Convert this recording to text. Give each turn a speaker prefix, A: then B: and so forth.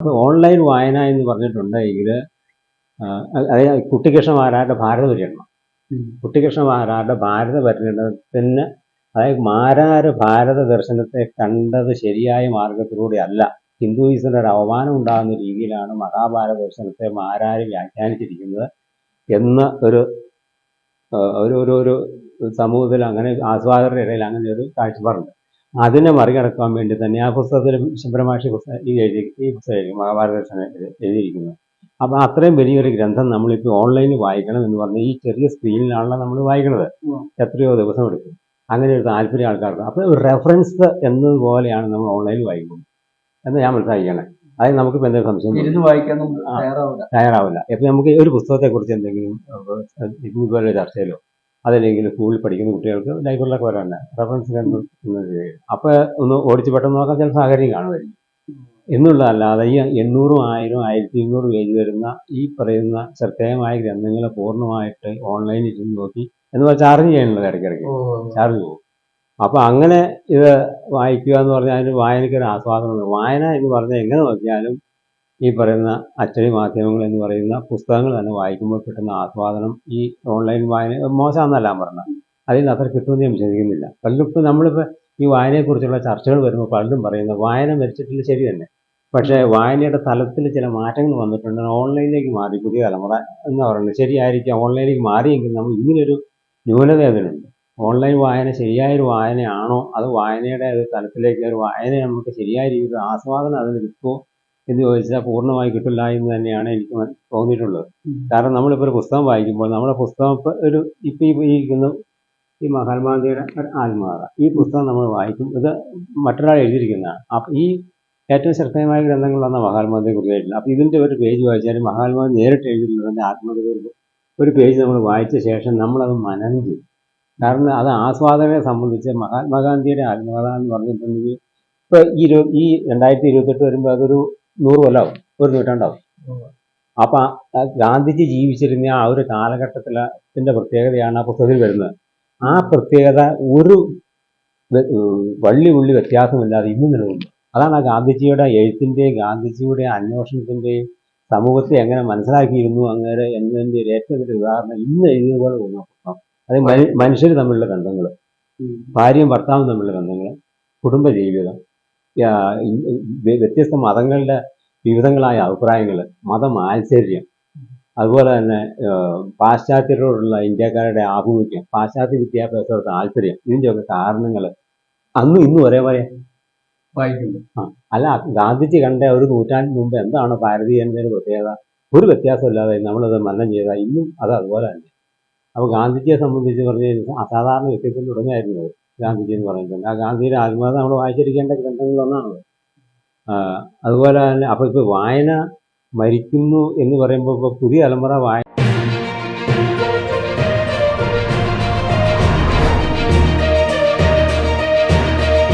A: അപ്പോൾ ഓൺലൈൻ വായന എന്ന് പറഞ്ഞിട്ടുണ്ടെങ്കിൽ അതായത് കുട്ടിക്കൃഷ്ണമാരാരുടെ ഭാരത പര്യടനം
B: കുട്ടികൃഷ്ണ
A: മാരാരുടെ ഭാരത പര്യടനത്തിന് അതായത് മാരാര് ഭാരത ദർശനത്തെ കണ്ടത് ശരിയായ മാർഗത്തിലൂടെ അല്ല ഹിന്ദുയിസത്തിന്റെ ഒരു അവമാനം ഉണ്ടാകുന്ന രീതിയിലാണ് മഹാഭാരത ദർശനത്തെ മാരാര് വ്യാഖ്യാനിച്ചിരിക്കുന്നത് എന്ന ഒരു ഒരു ഒരു സമൂഹത്തിൽ അങ്ങനെ ആസ്വാദകരുടെ ഇടയിൽ അങ്ങനെ ഒരു കാഴ്ചപ്പാടുണ്ട്. അതിനെ മറികടക്കാൻ വേണ്ടി തന്നെ ആ പുസ്തകത്തിൽ ശബരമാഷി പുസ്തകം ഈ എഴുതി ഈ പുസ്തകം മഹാഭാരത എഴുതിയിരിക്കുന്നത് അപ്പോൾ അത്രയും വലിയൊരു ഗ്രന്ഥം നമ്മളിപ്പോൾ ഓൺലൈനിൽ വായിക്കണം എന്ന് പറഞ്ഞാൽ ഈ ചെറിയ സ്ക്രീനിലാണല്ലോ നമ്മൾ വായിക്കുന്നത് എത്രയോ ദിവസം എടുക്കും. അങ്ങനെ ഒരു താല്പര്യം ആൾക്കാർക്ക്. അപ്പോൾ ഒരു റെഫറൻസ് എന്നതുപോലെയാണ് നമ്മൾ ഓൺലൈനിൽ വായിക്കുന്നത്. എന്ന് ഞാൻ മനസ്സിലാക്കിയാണ് അതായത് നമുക്കിപ്പോൾ എന്തെങ്കിലും സംശയം.
B: തയ്യാറാവില്ല.
A: ഇപ്പം നമുക്ക് ഒരു പുസ്തകത്തെക്കുറിച്ച് എന്തെങ്കിലും ഇതുപോലെ ചർച്ചയിലോ? അതല്ലെങ്കിൽ സ്കൂളിൽ പഠിക്കുന്ന കുട്ടികൾക്ക് ലൈബ്രറിയിലൊക്കെ വരാൻ റെഫറൻസ് അപ്പൊ അപ്പോൾ ഒന്ന് ഓടിച്ച് പെട്ടെന്ന് നോക്കാൻ ചില സാഹചര്യം കാണുമായിരിക്കും. എന്നുള്ളതല്ലാതെ ഈ എണ്ണൂറും ആയിരം ആയിരത്തി ഇരുന്നൂറ് പേജ് വരുന്ന ഈ പറയുന്ന ശ്രദ്ധേയമായ ഗ്രന്ഥങ്ങളെ പൂർണമായിട്ട് ഓൺലൈനിൽ ഇരുന്ന് നോക്കി എന്ന് പറഞ്ഞാൽ ചാർജ് ചെയ്യാനുള്ളത് ഇടയ്ക്കിടയ്ക്ക്. ചാർജ് പോകും. അപ്പോൾ അങ്ങനെ ഇത് വായിക്കുക എന്ന് പറഞ്ഞാൽ അതിന് വായനയ്ക്ക് ഒരു ആസ്വാദനമുണ്ട്. വായന എന്ന് പറഞ്ഞാൽ എങ്ങനെ നോക്കിയാലും ഈ പറയുന്ന അച്ചടി മാധ്യമങ്ങൾ എന്ന് പറയുന്ന പുസ്തകങ്ങൾ തന്നെ വായിക്കുമ്പോൾ കിട്ടുന്ന ആസ്വാദനം ഈ ഓൺലൈൻ വായന മോശമാണെന്നല്ല പറഞ്ഞത്. അതിൽ നിന്ന് അത്ര കിട്ടുമെന്ന് ഞാൻ വിശ്വസിക്കുന്നില്ല. ഇപ്പോൾ നമ്മളിപ്പോൾ ഈ വായനയെക്കുറിച്ചുള്ള ചർച്ചകൾ വരുമ്പോൾ പലരും പറയുന്നത് വായന മരിച്ചിട്ടില്ല ശരി തന്നെ. പക്ഷേ വായനയുടെ തലത്തിൽ ചില മാറ്റങ്ങൾ വന്നിട്ടുണ്ട്. ഓൺലൈനിലേക്ക് മാറി പുതിയ തലമുറ എന്ന് പറയുന്നത് ശരിയായിരിക്കാം. ഓൺലൈനിലേക്ക് മാറിയെങ്കിൽ നമ്മൾ ഇങ്ങനൊരു ന്യൂനത അതിനുണ്ട് ഓൺലൈൻ വായന ശരിയായൊരു വായനയാണോ? അത് വായനയുടെ തലത്തിലേക്ക് ഒരു വായന നമുക്ക് ശരിയായ രീതിയിൽ ആസ്വാദനം അതിന് കിട്ടുമോ? എന്ന് ചോദിച്ചാൽ പൂർണമായി കിട്ടില്ല എന്ന് തന്നെയാണ് എനിക്ക് തോന്നിയിട്ടുള്ളത്. കാരണം നമ്മളിപ്പോൾ ഒരു പുസ്തകം വായിക്കുമ്പോൾ നമ്മുടെ പുസ്തകം ഇപ്പോൾ ഒരു ഇപ്പം ഈ ഈ ഇരിക്കുന്ന ഈ മഹാത്മാഗാന്ധിയുടെ ഒരു ആത്മകഥ ഈ പുസ്തകം നമ്മൾ വായിക്കും. ഇത് മറ്റൊരാൾ എഴുതിയിരിക്കുന്നതാണ്. അപ്പം ഈ ഏറ്റവും ശ്രദ്ധേയമായ ഗ്രന്ഥങ്ങൾ വന്ന മഹാത്മാഗാന്ധിയെ കുറിച്ചായിട്ടില്ല അപ്പം ഇതിന്റെ ഒരു പേജ് വായിച്ചാൽ മഹാത്മാഗാന്ധി നേരിട്ട് എഴുതിയിട്ടുള്ള ആത്മകഥ ഒരു പേജ് നമ്മൾ വായിച്ച ശേഷം നമ്മളത് മനനം ചെയ്യും. കാരണം അത് ആസ്വാദകരെ സംബന്ധിച്ച് മഹാത്മാഗാന്ധിയുടെ ആത്മകഥ എന്ന് പറഞ്ഞിട്ടുണ്ടെങ്കിൽ ഇപ്പോൾ ഈ ഈ രണ്ടായിരത്തി ഇരുപത്തെട്ട് വരുമ്പോൾ അതൊരു നൂറ് കൊല്ലാവും ഒരു നൂറ്റാണ്ടാവും. അപ്പൊ ഗാന്ധിജി ജീവിച്ചിരുന്ന ആ ഒരു കാലഘട്ടത്തിലെ പ്രത്യേകതയാണ് ആ പുസ്തകത്തിൽ വരുന്നത്. ആ പ്രത്യേകത ഒരു വള്ളി ഉള്ളി വ്യത്യാസമില്ലാതെ ഇന്നും നിലനിൽക്കുന്നു. അതാണ് ആ ഗാന്ധിജിയുടെ എഴുത്തിന്റെയും ഗാന്ധിജിയുടെ അന്വേഷണത്തിന്റെയും സമൂഹത്തെ എങ്ങനെ മനസ്സിലാക്കിയിരുന്നു അങ്ങനെ എന്നതിന്റെ ഒരു ഏറ്റവും വലിയ ഉദാഹരണം ഇന്ന് എഴുതിയതുപോലെ തോന്നുന്നു പുസ്തകം. അത് മനുഷ്യർ തമ്മിലുള്ള ബന്ധങ്ങൾ ഭാര്യയും ഭർത്താവും തമ്മിലുള്ള ബന്ധങ്ങൾ കുടുംബജീവിതം വ്യത്യസ്ത മതങ്ങളുടെ വിവിധങ്ങളായ അഭിപ്രായങ്ങൾ മതമാത്സര്യം അതുപോലെ തന്നെ പാശ്ചാത്യരോടുള്ള ഇന്ത്യക്കാരുടെ ആഭിമുഖ്യം പാശ്ചാത്യ വിദ്യാഭ്യാസത്തോട് താല്പര്യം ഇതിന്റെയൊക്കെ കാരണങ്ങൾ അന്നും ഇന്നും ഒരേപോലെ
B: വായിക്കുന്നു.
A: അല്ല ഗാന്ധിജി കണ്ട ഒരു നൂറ്റാണ്ടിന് മുമ്പ് എന്താണ് ഭാരതീയന്റെ ഒരു പ്രത്യേകത? ഒരു വ്യത്യാസമില്ലാതെ നമ്മളത് മരണം ചെയ്താൽ ഇന്നും അത് അതുപോലെ തന്നെ. അപ്പോൾ ഗാന്ധിജിയെ സംബന്ധിച്ച് പറഞ്ഞ അസാധാരണ വ്യക്തിത്വം തുടങ്ങിയായിരുന്നു. ഗാന്ധിജി എന്ന് പറയുന്നത്. ആ ഗാന്ധിയുടെ ആത്മകഥ നമ്മൾ വായിച്ചിരിക്കേണ്ട ഗ്രന്ഥങ്ങളിലൊന്നാണ് അതുപോലെ തന്നെ അപ്പോൾ ഇപ്പോൾ വായന മരിക്കുന്നു എന്ന് പറയുമ്പോൾ ഇപ്പോൾ പുതിയ തലമുറ വായന